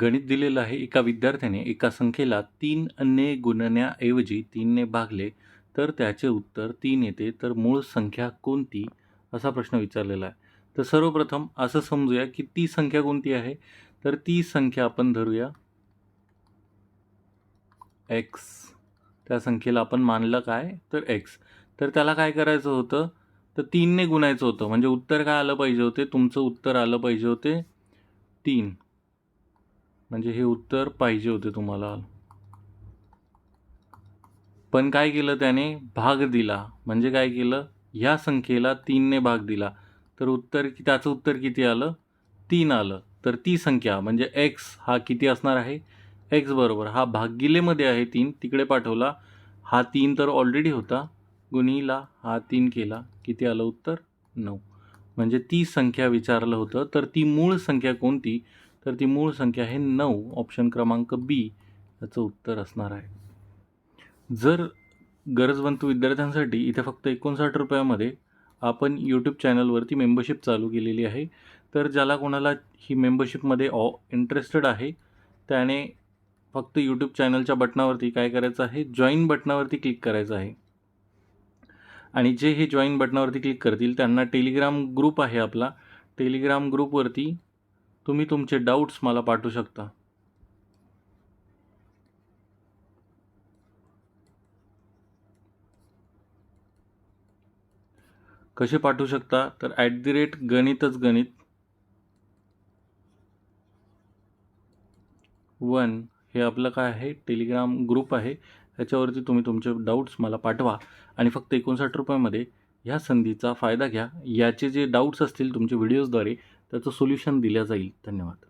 गणित दिलेलं आहे. एका विद्यार्थ्याने एका संख्येला तीन अन्य गुणण्याऐवजी तीनने भागले तर त्याचे उत्तर तीन येते. तर मूळ संख्या कोणती? असा प्रश्न विचारलेला आहे. तर सर्वप्रथम असं समजूया की ती संख्या कोणती आहे? तर ती संख्या आपण धरूया. एक्स त्या संख्येला आपण मानलं काय? तर एक्स तर त्याला काय करायचं होतं? तर तीनने गुणायचं होतं. म्हणजे उत्तर काय आलं पाहिजे होते? तुमचं उत्तर आलं पाहिजे होते तीन. म्हणजे हे उत्तर पाहिजे होते तुम्हाला. पण काय केलं त्याने? भाग दिला. म्हणजे काय केलं? ह्या संख्येला तीनने भाग दिला. तर उत्तर त्याचं उत्तर किती आलं? तीन आलं. तर ती संख्या म्हणजे एक्स हा किती असणार आहे? एक्स बरोबर. हा भागिलेमध्ये आहे तीन. तिकडे पाठवला. हा तीन तर ऑलरेडी होता. गुणीला हा तीन केला. किती आलं उत्तर? नऊ. म्हणजे ती संख्या विचारलं होतं. तर ती मूळ संख्या कोणती? तर ती मूळ संख्या आहे नऊ ऑप्शन क्रमांक बी याचं उत्तर असणार आहे. जर गरजवंत विद्यार्थ्यांसाठी इथे फक्त एकोणसाठ रुपयामध्ये आपण यूट्यूब चॅनलवरती मेंबरशिप चालू केलेली आहे तर ज्याला कोणाला ही मेंबरशिपमध्ये ऑ इंटरेस्टेड आहे त्याने फक्त यूट्यूब चॅनलच्या बटनावरती काय करायचं आहे जॉईन बटनावरती क्लिक करायचं आहे. आणि जे हे जॉईन बटनावरती क्लिक करतील त्यांना टेलिग्राम ग्रुप आहे आपला. टेलिग्राम ग्रुपवरती तुम्ही तुमचे डाऊट्स मला पाठवू शकता. कसे पाठवू शकता? तर ॲट दी रेट गणितच गणित. वन हे आपलं काय आहे? टेलिग्राम ग्रुप आहे. ह्याच्यावरती तुम्ही तुमचे डाऊट्स मला पाठवा. आणि फक्त एकोणसाठ रुपयामध्ये ह्या संधीचा फायदा घ्या. याचे जे डाऊट्स असतील तुमचे व्हिडिओजद्वारे त्याचं सोल्युशन दिलं जाईल. धन्यवाद.